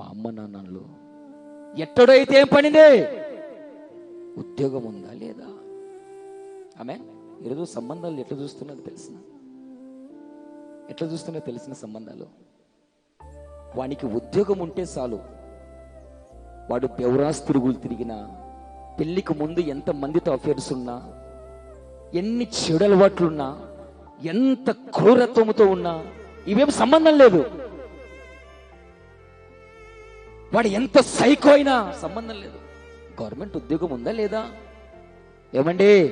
మా అమ్మ నాన్నలు ఎట్టడైతే ఏం పనిదే? ఉద్యోగం ఉందా లేదా? ఆమె ఈరోజు సంబంధాలు ఎట్లా చూస్తున్నది తెలిసిన? ఎట్లా చూస్తున్నా తెలిసిన సంబంధాలు? వానికి ఉద్యోగం ఉంటే చాలు. వాడు బెవరాస్ తిరుగులు తిరిగినా పెళ్ళికి ముందు ఎంత మందితో అఫేర్స్ ఉన్నా ఎన్ని చెడు అలవాట్లున్నా ఎంత క్రూరత్వముతో ఉన్నా ఇవేం సంబంధం లేదు. వాడు ఎంత సైకో అయినా సంబంధం లేదు. గవర్నమెంట్ ఉద్యోగం ఉందా లేదా? ఏమండి?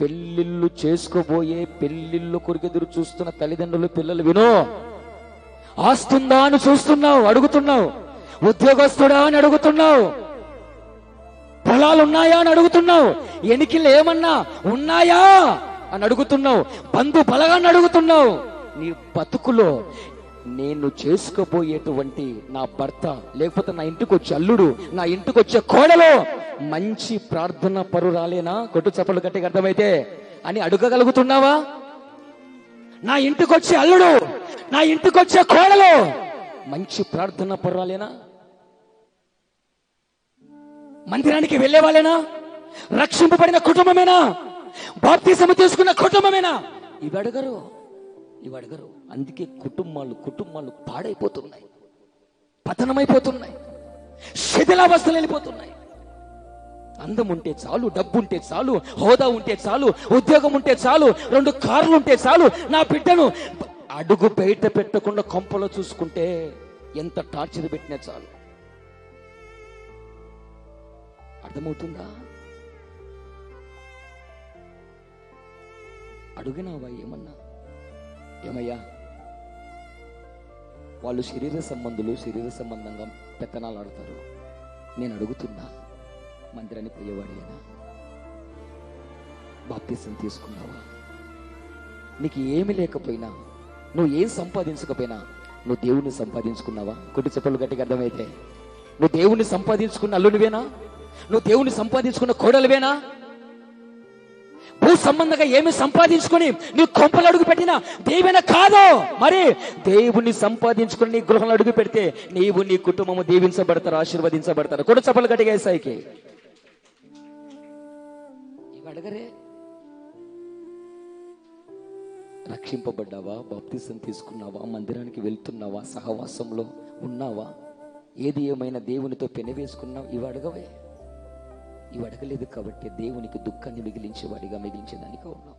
పెళ్ళిళ్ళు చేసుకోబోయే పెళ్ళిళ్ళు కొరికెదురు చూస్తున్న తల్లిదండ్రులు పిల్లలు వినో. ఆస్తుందా అని చూస్తున్నావు అడుగుతున్నావు. ఉద్యోగస్తుడా అని అడుగుతున్నావు. పొలాలు ఉన్నాయా అని అడుగుతున్నావు. ఎనికిలు ఏమన్నా ఉన్నాయా అని అడుగుతున్నావు. బంధు బలగాన్ని అడుగుతున్నావు. నీ బతుకులో నేను చేసుకోబోయేటువంటి నా భర్త లేకపోతే నా ఇంటికి వచ్చే అల్లుడు నా ఇంటికి వచ్చే కోడలో మంచి ప్రార్థన పరురాలేనా? కొట్టు చప్పలు గట్టిగా అర్థమైతే? అని అడగగలుగుతున్నావా? నా ఇంటికి వచ్చే అల్లుడు నా ఇంటికి వచ్చే కోడలో మంచి ప్రార్థన పరురాలేనా? మందిరానికి వెళ్ళే వాళ్ళేనా రక్షింపబడిన కుటుంబమేనా? బాప్తిసమ తీసుకున్న కుటుంబమేనా? ఇవి అడగరు. ఇవి అడగరు అందుకే కుటుంబాలు కుటుంబాలు పాడైపోతున్నాయి. పతనమైపోతున్నాయి. శిథిలావస్థలు వెళ్ళిపోతున్నాయి. అందం ఉంటే చాలు డబ్బు ఉంటే చాలు హోదా ఉంటే చాలు ఉద్యోగం ఉంటే చాలు రెండు కార్లు ఉంటే చాలు నా బిడ్డను అడుగు బయట పెట్టకుండా కొంపలో చూసుకుంటే ఎంత టార్చర్ పెట్టినా చాలు. అర్థమవుతుందా? అడుగునావా ఏమన్నా? ఏమయ్యా? వాళ్ళు శరీర సంబంధులు శరీర సంబంధంగా పెత్తనాలు ఆడతారు. నేను అడుగుతున్నా మందిరానికి పోయేవాడేనా బాప్తీసం తీసుకున్నావా? నీకు ఏమి లేకపోయినా నువ్వు ఏం సంపాదించకపోయినా నువ్వు దేవుణ్ణి సంపాదించుకున్నావా? కొట్టి చెప్పలు గట్టిగా అర్థమైతే నువ్వు దేవుణ్ణి సంపాదించుకున్న అల్లునివేనా నువ్వు దేవుణ్ణి సంపాదించుకున్న కోడలివేనా? భూ సంబంధంగా ఏమి సంపాదించుకొని నీ కొంపలు అడుగు పెట్టినా దేవేనా కాదు? మరి దేవుణ్ణి సంపాదించుకొని నీ గృహంలో అడుగు పెడితే నీవు నీ కుటుంబము దీవించబడతారు ఆశీర్వదించబడతారు. కూడా చప్పలు గట్టిగా వేసాయికి అడగరే. రక్షింపబడ్డావా? బాప్తిసం తీసుకున్నావా? మందిరానికి వెళ్తున్నావా? సహవాసంలో ఉన్నావా? ఏది ఏమైనా దేవునితో పెనవేసుకున్నావు? ఇవి అడగవే. ఇవి అడగలేదు కాబట్టి దేవునికి దుఃఖాన్ని మిగిలించేవాడిగా మిగిలించేదానికి ఉన్నావు